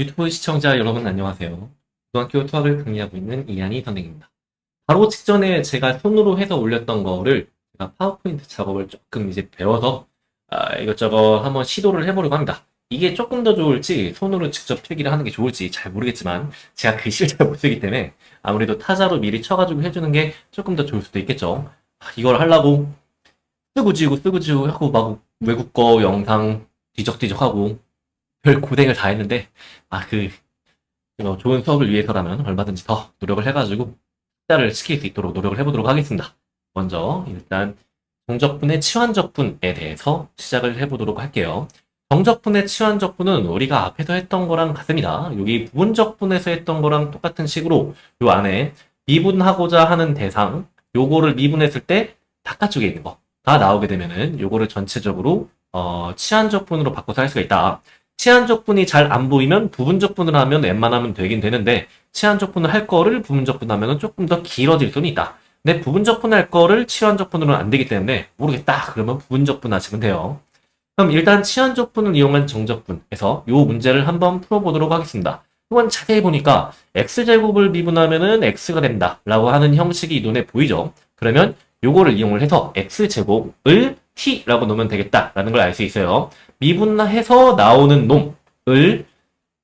유튜브 시청자 여러분 안녕하세요. 고등학교 수학을 강의하고 있는 이한희 선생입니다. 바로 직전에 제가 손으로 해서 올렸던 거를 제가 파워포인트 작업을 조금 이제 배워서 아, 이것저것 한번 시도를 해보려고 합니다. 이게 조금 더 좋을지 손으로 직접 필기를 하는 게 좋을지 잘 모르겠지만 제가 글씨를 잘 못 쓰기 때문에 아무래도 타자로 미리 쳐가지고 해주는 게 조금 더 좋을 수도 있겠죠. 아, 이걸 하려고 쓰고 지우고 쓰고 지우고 하고 막 외국어 영상 뒤적뒤적하고 별 고생을 다 했는데 아, 그, 어, 좋은 수업을 위해서라면 얼마든지 더 노력을 해가지고, 숫자를 시킬 수 있도록 노력을 해보도록 하겠습니다. 먼저, 일단, 정적분의 치환적분에 대해서 시작을 해보도록 할게요. 정적분의 치환적분은 우리가 앞에서 했던 거랑 같습니다. 여기 부분적분에서 했던 거랑 똑같은 식으로, 요 안에 미분하고자 하는 대상, 요거를 미분했을 때 바깥쪽에 있는 거, 다 나오게 되면은, 요거를 전체적으로, 어, 치환적분으로 바꿔서 할 수가 있다. 치안적분이 잘 안 보이면 부분적분을 하면 웬만하면 되긴 되는데 치안적분을 할 거를 부분적분 하면 조금 더 길어질 수는 있다. 근데 부분적분 할 거를 치안적분으로는 안 되기 때문에 모르겠다. 그러면 부분적분 하시면 돼요. 그럼 일단 치안적분을 이용한 정적분에서 이 문제를 한번 풀어보도록 하겠습니다. 이건 자세히 보니까 x제곱을 미분하면은 x가 된다 라고 하는 형식이 눈에 보이죠. 그러면 요거를 이용을 해서 x제곱을 t라고 놓으면 되겠다라는 걸 알 수 있어요. 미분해서 나오는 놈을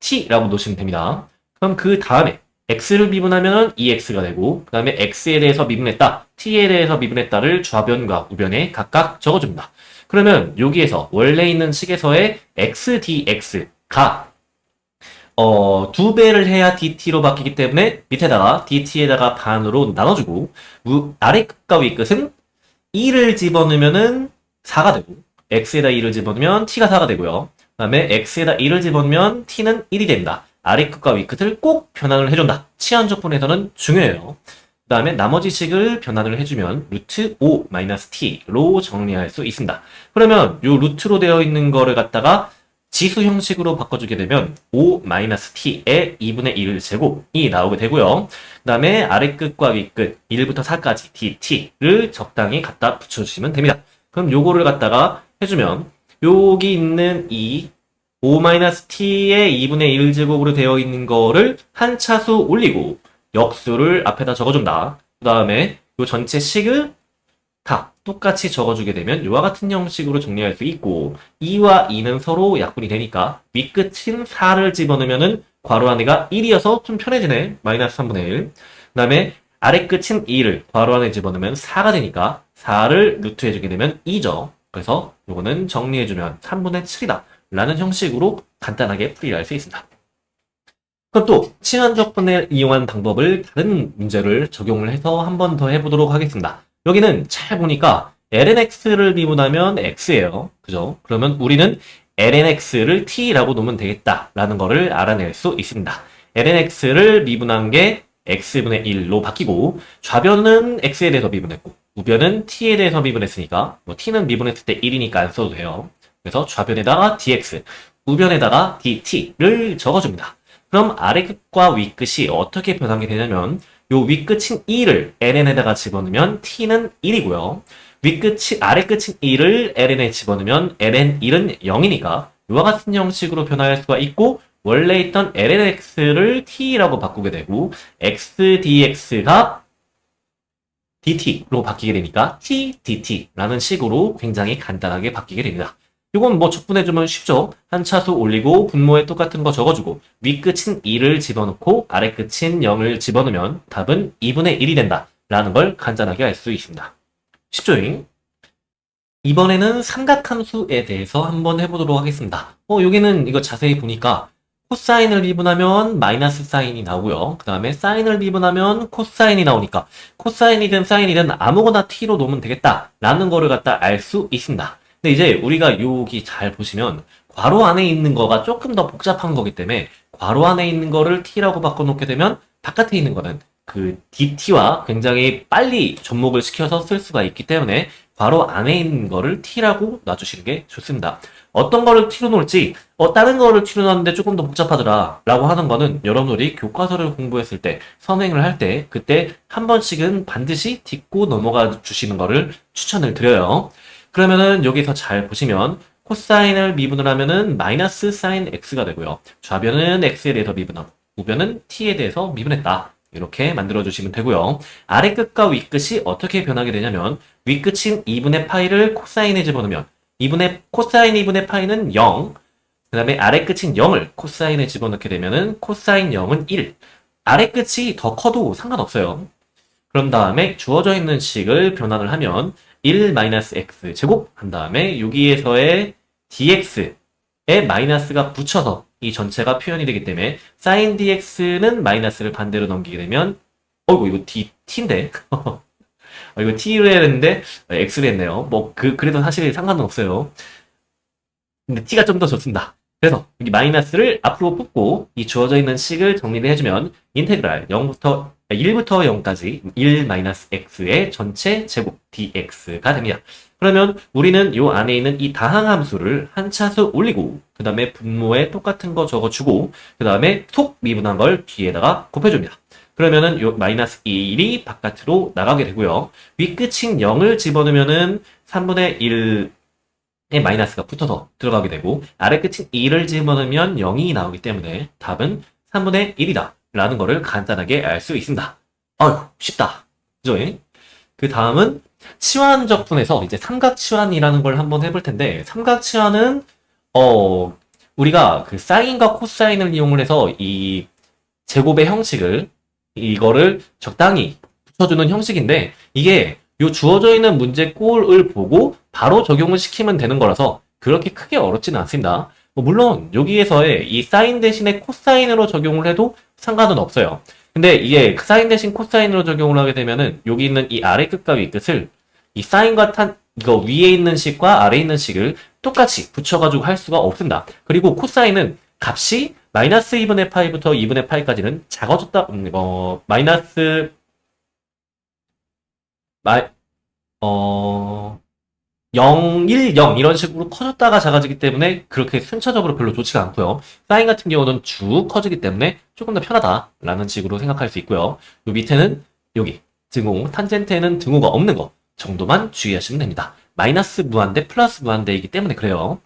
t라고 놓으시면 됩니다. 그럼 그 다음에 x를 미분하면 2x가 되고 그 다음에 x에 대해서 미분했다, t에 대해서 미분했다를 좌변과 우변에 각각 적어줍니다. 그러면 여기에서 원래 있는 식에서의 x dx가 어, 두 배를 해야 dt로 바뀌기 때문에 밑에다가 dt에다가 반으로 나눠주고 우- 아래 끝과 위 끝은 2를 집어넣으면은 4가 되고 x에다 2를 집어넣으면 t가 4가 되고요. 그 다음에 x에다 2를 집어넣으면 t는 1이 됩니다. 아래 끝과 위 끝을 꼭 변환을 해준다. 치환적분에서는 중요해요. 그 다음에 나머지 식을 변환을 해주면 루트 5-t로 정리할 수 있습니다. 그러면 이 루트로 되어 있는 거를 갖다가 지수 형식으로 바꿔주게 되면 5-t의 2분의 1 제곱이 나오게 되고요. 그 다음에 아래 끝과 위 끝, 1부터 4까지 dt를 적당히 갖다 붙여주시면 됩니다. 그럼 요거를 갖다가 해주면 여기 있는 이 5-t의 2분의 1 제곱으로 되어 있는 거를 한 차수 올리고 역수를 앞에다 적어준다. 그 다음에 요 전체 식을 다 똑같이 적어주게 되면 이와 같은 형식으로 정리할 수 있고 2와 2는 서로 약분이 되니까 윗끝인 4를 집어넣으면은 괄호 안에가 1이어서 좀 편해지네. 마이너스 3분의 1. 그 다음에 아래 끝인 2를 괄호 안에 집어넣으면 4가 되니까 4를 루트 해주게 되면 2죠. 그래서 요거는 정리해주면 3분의 7이다. 라는 형식으로 간단하게 풀이할 수 있습니다. 그럼 또 친환적분을 이용한 방법을 다른 문제를 적용을 해서 한 번 더 해보도록 하겠습니다. 여기는 잘 보니까 lnx를 미분하면 x예요. 그죠? 그러면 우리는 lnx를 t라고 놓으면 되겠다라는 거를 알아낼 수 있습니다. lnx를 미분한 게 x분의 1로 바뀌고 좌변은 x에 대해서 미분했고 우변은 t에 대해서 미분했으니까 뭐 t는 미분했을 때 1이니까 안 써도 돼요. 그래서 좌변에다가 dx, 우변에다가 dt를 적어줍니다. 그럼 아래 끝과 위 끝이 어떻게 변하게 되냐면 요 윗끝인 2를 ln에다가 집어넣으면 t는 1이고요. 윗끝이 아래 끝인 2를 ln에 집어넣으면 ln 1은 0이니까 이와 같은 형식으로 변화할 수가 있고 원래 있던 lnx를 t라고 바꾸게 되고 x dx가 dt로 바뀌게 되니까 t dt라는 식으로 굉장히 간단하게 바뀌게 됩니다. 이건 뭐 적분해주면 쉽죠. 한 차수 올리고 분모에 똑같은 거 적어주고 윗끝인 2를 집어넣고 아래끝인 0을 집어넣으면 답은 2분의 1이 된다. 라는 걸 간단하게 알 수 있습니다. 쉽죠잉? 이번에는 삼각함수에 대해서 한번 해보도록 하겠습니다. 어, 여기는 이거 자세히 보니까 코사인을 미분하면 마이너스 사인이 나오고요. 그 다음에 사인을 미분하면 코사인이 나오니까 코사인이든 사인이든 아무거나 t로 놓으면 되겠다. 라는 거를 갖다 알 수 있습니다. 근데 이제 우리가 여기 잘 보시면 괄호 안에 있는 거가 조금 더 복잡한 거기 때문에 괄호 안에 있는 거를 t라고 바꿔놓게 되면 바깥에 있는 거는 그 dt와 굉장히 빨리 접목을 시켜서 쓸 수가 있기 때문에 괄호 안에 있는 거를 t라고 놔주시는 게 좋습니다. 어떤 거를 t로 놓을지 어 다른 거를 t로 놨는데 조금 더 복잡하더라 라고 하는 거는 여러분들이 교과서를 공부했을 때 선행을 할 때 그때 한 번씩은 반드시 딛고 넘어가 주시는 거를 추천을 드려요. 그러면은 여기서 잘 보시면 코사인을 미분을 하면은 마이너스 사인 x가 되고요. 좌변은 x에 대해서 미분하고 우변은 t에 대해서 미분했다. 이렇게 만들어 주시면 되고요. 아래 끝과 위 끝이 어떻게 변하게 되냐면 위 끝인 2분의 파이를 코사인에 집어넣으면 2분의 코사인 2분의 파이는 0. 그 다음에 아래 끝인 0을 코사인에 집어넣게 되면은 코사인 0은 1. 아래 끝이 더 커도 상관없어요. 그런 다음에 주어져 있는 식을 변환을 하면 1-x 제곱 한 다음에 여기에서의 dx에 마이너스가 붙여서 이 전체가 표현이 되기 때문에 sin dx는 마이너스를 반대로 넘기게 되면 어이구 이거 d t인데 어, 이거 t로 해야 되는데 x로 했네요. 뭐 그 그래도 사실 상관은 없어요. 근데 t가 좀 더 좋습니다. 그래서 여기 마이너스를 앞으로 뽑고 이 주어져 있는 식을 정리를 해주면 인테그랄 0부터 1부터 0까지 1-x의 전체 제곱 dx가 됩니다. 그러면 우리는 이 안에 있는 이 다항 함수를 한 차수 올리고 그 다음에 분모에 똑같은 거 적어주고 그 다음에 속 미분한 걸 뒤에다가 곱해줍니다. 그러면은 요 마이너스 1이 바깥으로 나가게 되고요. 윗끝인 0을 집어넣으면은 3분의 1의 마이너스가 붙어서 들어가게 되고 아래 끝인 2를 집어넣으면 0이 나오기 때문에 답은 3분의 1이다 라는 거를 간단하게 알 수 있습니다. 아유 쉽다. 그죠? 그 다음은 치환 적분에서 이제 삼각치환이라는 걸 한번 해볼 텐데 삼각치환은 어 우리가 그 사인과 코사인을 이용을 해서 이 제곱의 형식을 이거를 적당히 붙여주는 형식인데 이게 요 주어져 있는 문제 꼴을 보고 바로 적용을 시키면 되는 거라서 그렇게 크게 어렵지는 않습니다. 뭐 물론 여기에서의 이 사인 대신에 코사인으로 적용을 해도 상관은 없어요. 근데 이게 사인 대신 코사인으로 적용을 하게 되면은 여기 있는 이 아래 끝과 위 끝을 이 사인과 탄 이거 위에 있는 식과 아래에 있는 식을 똑같이 붙여가지고 할 수가 없습니다. 그리고 코사인은 값이 마이너스 2분의 파이부터 2분의 파이까지는 작아졌다, 음, 어, 마이너스, 마이, 어, 0, 1, 0 이런 식으로 커졌다가 작아지기 때문에 그렇게 순차적으로 별로 좋지가 않고요. 사인 같은 경우는 쭉 커지기 때문에 조금 더 편하다라는 식으로 생각할 수 있고요. 요 밑에는 여기 등호, 탄젠트에는 등호가 없는 거 정도만 주의하시면 됩니다. 마이너스 무한대, 플러스 무한대이기 때문에 그래요.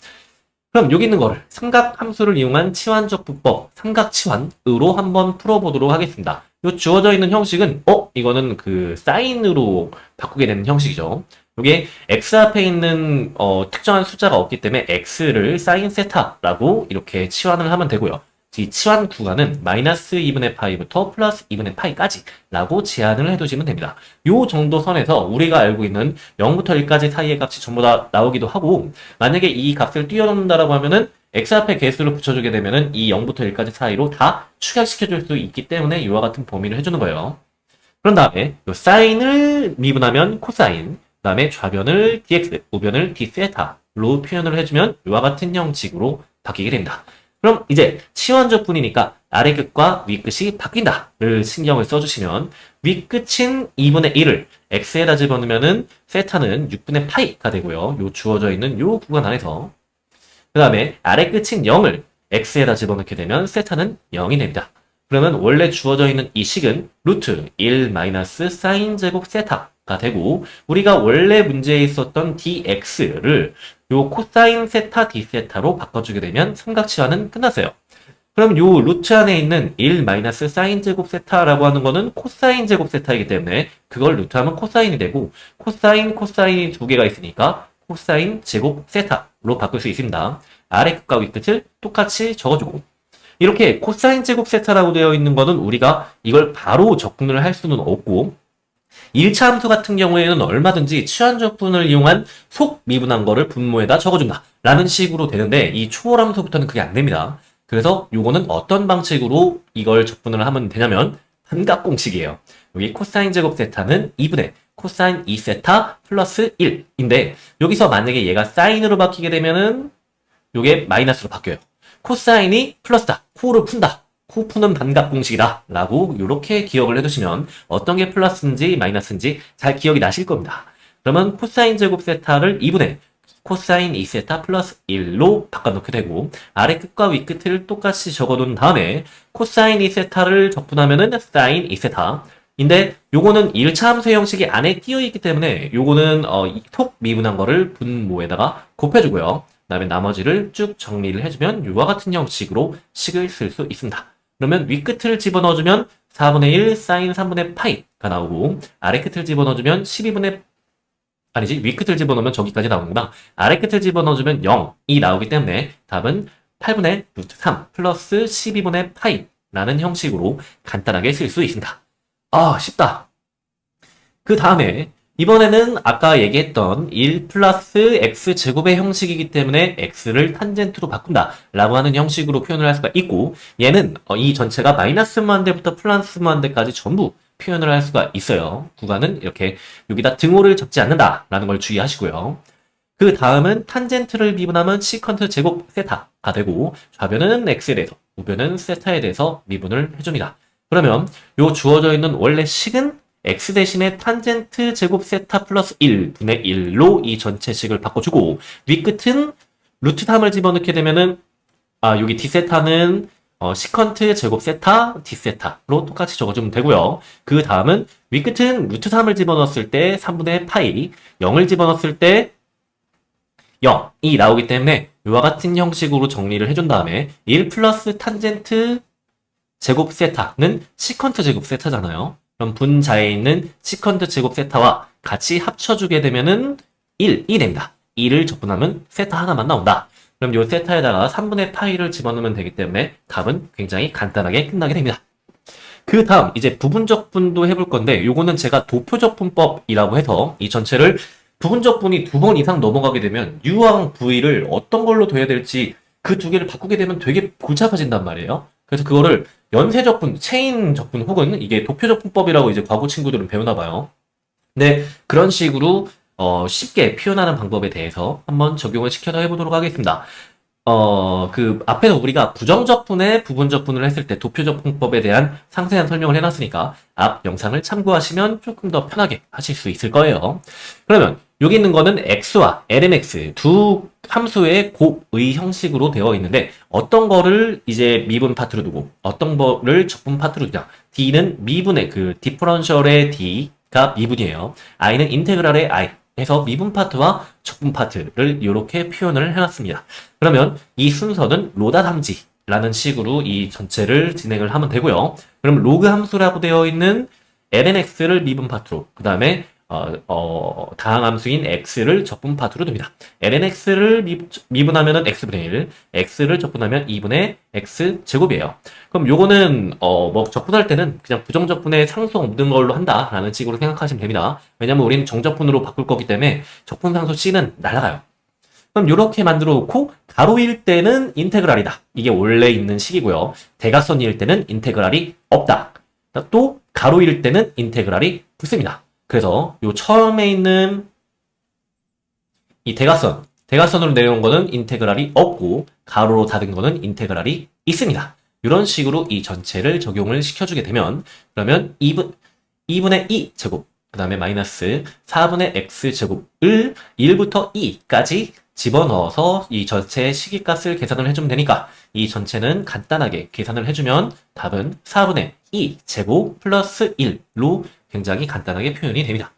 그럼 여기 있는 거를 삼각 함수를 이용한 치환적 부법, 삼각치환으로 한번 풀어보도록 하겠습니다. 요 주어져 있는 형식은, 어? 이거는 그 사인으로 바꾸게 되는 형식이죠. 여기에 x 앞에 있는 어, 특정한 숫자가 없기 때문에 x를 사인 세타라고 이렇게 치환을 하면 되고요. 이 치환 구간은 마이너스 2분의 파이부터 플러스 2분의 파이까지 라고 제한을 해두시면 됩니다. 요 정도 선에서 우리가 알고 있는 0부터 1까지 사이의 값이 전부 다 나오기도 하고 만약에 이 값을 뛰어넘는다라고 하면은 x 앞에 개수를 붙여주게 되면은 이 0부터 1까지 사이로 다 축약시켜줄 수 있기 때문에 이와 같은 범위를 해주는 거예요. 그런 다음에 요 사인을 미분하면 코사인, 그 다음에 좌변을 dx, 우변을 d세타로 표현을 해주면 이와 같은 형식으로 바뀌게 됩니다. 그럼 이제 치환적 분이니까 아래 끝과 위 끝이 바뀐다를 신경을 써주시면 위 끝인 2분의 1을 x에다 집어넣으면은 세타는 6분의 파이가 되고요. 요 주어져 있는 요 구간 안에서 그 다음에 아래 끝인 0을 x에다 집어넣게 되면 세타는 0이 됩니다. 그러면 원래 주어져 있는 이 식은 루트 1 마이너스 사인 제곱 세타가 되고 우리가 원래 문제에 있었던 dx를 요 코사인 세타 d 세타로 바꿔주게 되면 삼각치환은 끝났어요. 그럼 요 루트 안에 있는 1 마이너스 사인 제곱 세타라고 하는 거는 코사인 제곱 세타이기 때문에 그걸 루트하면 코사인이 되고 코사인 코사인이 두 개가 있으니까 코사인 제곱 세타로 바꿀 수 있습니다. 아래 끝과 위 끝을 똑같이 적어주고 이렇게 코사인 제곱 세타라고 되어 있는 거는 우리가 이걸 바로 접근을 할 수는 없고 1차 함수 같은 경우에는 얼마든지 치환적분을 이용한 속 미분한 거를 분모에다 적어준다. 라는 식으로 되는데 이 초월 함수부터는 그게 안 됩니다. 그래서 요거는 어떤 방식으로 이걸 적분을 하면 되냐면 반각 공식이에요. 여기 코사인 제곱 세타는 2분의 코사인 2세타 플러스 1인데 여기서 만약에 얘가 사인으로 바뀌게 되면은 요게 마이너스로 바뀌어요. 코사인이 플러스다. 코를 푼다. 코 푸는 반각 공식이다. 라고 이렇게 기억을 해두시면 어떤 게 플러스인지 마이너스인지 잘 기억이 나실 겁니다. 그러면 코사인 제곱 세타를 2분의 코사인 2세타 플러스 1로 바꿔놓게 되고 아래 끝과 위 끝을 똑같이 적어둔 다음에 코사인 2세타를 적분하면은 사인 2세타 인데 요거는 1차 함수 형식이 안에 끼어 있기 때문에 요거는 어, 톡 미분한 거를 분모에다가 곱해주고요. 다음에 나머지를 쭉 정리를 해주면 이와 같은 형식으로 식을 쓸 수 있습니다. 그러면 위 끝을 집어넣어주면 4분의 1 사인 3분의 파이가 나오고 아래 끝을 집어넣어주면 12분의 아니지 위 끝을 집어넣으면 저기까지 나오는구나 아래 끝을 집어넣어주면 0이 나오기 때문에 답은 8분의 루트 3 플러스 12분의 파이라는 형식으로 간단하게 쓸 수 있습니다. 아 쉽다. 그 다음에 이번에는 아까 얘기했던 1 플러스 x 제곱의 형식이기 때문에 x를 탄젠트로 바꾼다 라고 하는 형식으로 표현을 할 수가 있고 얘는 어, 이 전체가 마이너스 무한대부터 플러스 무한대까지 전부 표현을 할 수가 있어요. 구간은 이렇게 여기다 등호를 적지 않는다 라는 걸 주의하시고요. 그 다음은 탄젠트를 미분하면 시컨트 제곱 세타가 되고 좌변은 x에 대해서 우변은 세타에 대해서 미분을 해줍니다. 그러면 요 주어져 있는 원래 식은 x 대신에 탄젠트 제곱 세타 플러스 1 분의 1로 이 전체 식을 바꿔주고 윗끝은 루트 3을 집어넣게 되면은 아 여기 d세타는 어, 시컨트 제곱 세타 d세타로 똑같이 적어주면 되고요. 그 다음은 윗끝은 루트 3을 집어넣었을 때 3분의 파이 0을 집어넣었을 때 0이 나오기 때문에 이와 같은 형식으로 정리를 해준 다음에 1 플러스 탄젠트 제곱 세타는 시컨트 제곱 세타잖아요. 그럼 분자에 있는 시컨트 제곱 세타와 같이 합쳐주게 되면은 1이 됩니다. 2를 적분하면 세타 하나만 나온다. 그럼 이 세타에다가 3분의 파이를 집어넣으면 되기 때문에 답은 굉장히 간단하게 끝나게 됩니다. 그 다음 이제 부분적 분도 해볼 건데 요거는 제가 도표적 분법이라고 해서 이 전체를 부분적 분이 두 번 이상 넘어가게 되면 U랑 V를 어떤 걸로 둬야 될지 그 두 개를 바꾸게 되면 되게 복잡해진단 말이에요. 그래서 그거를 연쇄적 분, 체인적 분 혹은 이게 도표적 분법이라고 이제 과거 친구들은 배우나 봐요. 네, 그런 식으로 어, 쉽게 표현하는 방법에 대해서 한번 적용을 시켜서 해보도록 하겠습니다. 어, 그 앞에서 우리가 부정적 분의 부분적 분을 했을 때 도표적 분법에 대한 상세한 설명을 해놨으니까 앞 영상을 참고하시면 조금 더 편하게 하실 수 있을 거예요. 그러면 여기 있는 거는 x와 lmx 두 함수의 곱의 형식으로 되어 있는데 어떤 거를 이제 미분 파트로 두고 어떤 거를 적분 파트로 두냐? D는 미분의 그 디퍼런셜의 d가 미분이에요. I는 인테그랄의 i 해서 미분 파트와 적분 파트를 이렇게 표현을 해놨습니다. 그러면 이 순서는 로다 삼지 라는 식으로 이 전체를 진행을 하면 되고요. 그럼 로그 함수라고 되어 있는 lnx를 미분 파트로 그 다음에 어, 어, 다항 함수인 x를 적분 파트로 둡니다. lnx를 미, 미분하면은 x분의 1, x를 적분하면 2분의 x 제곱이에요. 그럼 요거는 어, 뭐 적분할 때는 그냥 부정적분의 상수 없는 걸로 한다라는 식으로 생각하시면 됩니다. 왜냐면 우리는 정적분으로 바꿀 거기 때문에 적분 상수 c는 날아가요. 그럼 이렇게 만들어 놓고 가로일 때는 인테그랄이다. 이게 원래 있는 식이고요. 대각선일 때는 인테그랄이 없다. 또 가로일 때는 인테그랄이 붙습니다. 그래서 요 처음에 있는 이 대각선, 대각선으로 내려온 거는 인테그랄이 없고 가로로 닫은 거는 인테그랄이 있습니다. 이런 식으로 이 전체를 적용을 시켜주게 되면 그러면 2분, 2분의 2 제곱, 그 다음에 마이너스 4분의 x 제곱을 1부터 2까지 집어넣어서 이 전체의 시기값을 계산을 해주면 되니까 이 전체는 간단하게 계산을 해주면 답은 4분의 2 제곱 플러스 1로 굉장히 간단하게 표현이 됩니다.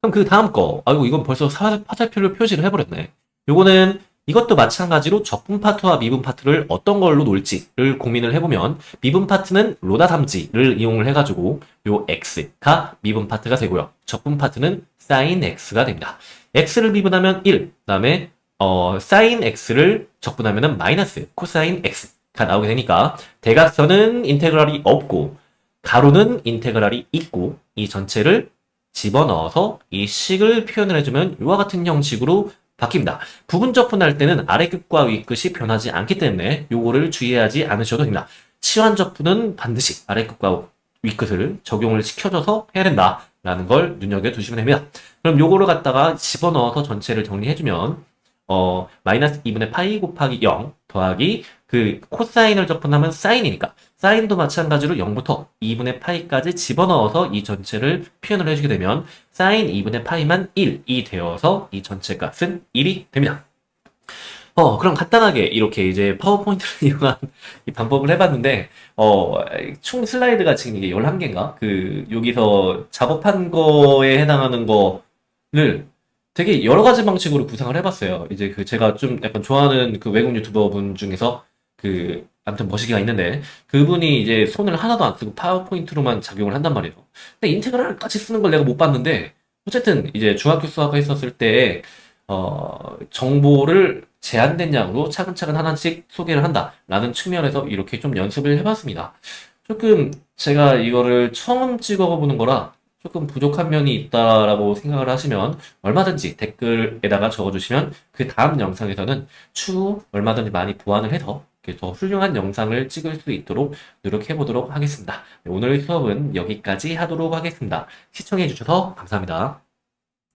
그럼 그 다음 거, 아이고 이건 벌써 화살표를 표시를 해버렸네. 요거는 이것도 마찬가지로 적분 파트와 미분 파트를 어떤 걸로 놓을지를 고민을 해보면 미분 파트는 로다 삼지를 이용을 해가지고 요 x가 미분 파트가 되고요. 적분 파트는 사인 x가 됩니다. x를 미분하면 1, 그 다음에 어, 사인 x를 적분하면 마이너스 코사인 x가 나오게 되니까 대각선은 인테그랄이 없고 가로는 인테그랄이 있고 이 전체를 집어넣어서 이 식을 표현을 해주면 이와 같은 형식으로 바뀝니다. 부분적 분할 때는 아래 끝과 위 끝이 변하지 않기 때문에 요거를 주의하지 않으셔도 됩니다. 치환적 분은 반드시 아래 끝과 위 끝을 적용을 시켜줘서 해야 된다라는 걸 눈여겨 두시면 됩니다. 그럼 요거를 갖다가 집어넣어서 전체를 정리해주면 어 마이너스 2분의 파이 곱하기 0 더하기 그 코사인을 적분하면 사인이니까 사인도 마찬가지로 0부터 2분의 파이까지 집어넣어서 이 전체를 표현을 해주게 되면 사인 2분의 파이만 1이 되어서 이 전체 값은 1이 됩니다. 어, 그럼 간단하게 이렇게 이제 파워포인트를 이용한 이 방법을 해봤는데, 어, 총 슬라이드가 지금 이게 11개인가? 그, 여기서 작업한 거에 해당하는 거를 되게 여러 가지 방식으로 구상을 해봤어요. 이제 그 제가 좀 약간 좋아하는 그 외국 유튜버 분 중에서 그 아무튼 머시기가 있는데 그분이 이제 손을 하나도 안 쓰고 파워포인트로만 작용을 한단 말이에요. 근데 인테그랄까지 쓰는 걸 내가 못 봤는데 어쨌든 이제 중학교 수학을 했었을 때 어, 정보를 제한된 양으로 차근차근 하나씩 소개를 한다라는 측면에서 이렇게 좀 연습을 해봤습니다. 조금 제가 이거를 처음 찍어보는 거라 조금 부족한 면이 있다라고 생각을 하시면 얼마든지 댓글에다가 적어주시면 그 다음 영상에서는 추후 얼마든지 많이 보완을 해서 더 훌륭한 영상을 찍을 수 있도록 노력해 보도록 하겠습니다. 네, 오늘 수업은 여기까지 하도록 하겠습니다. 시청해 주셔서 감사합니다.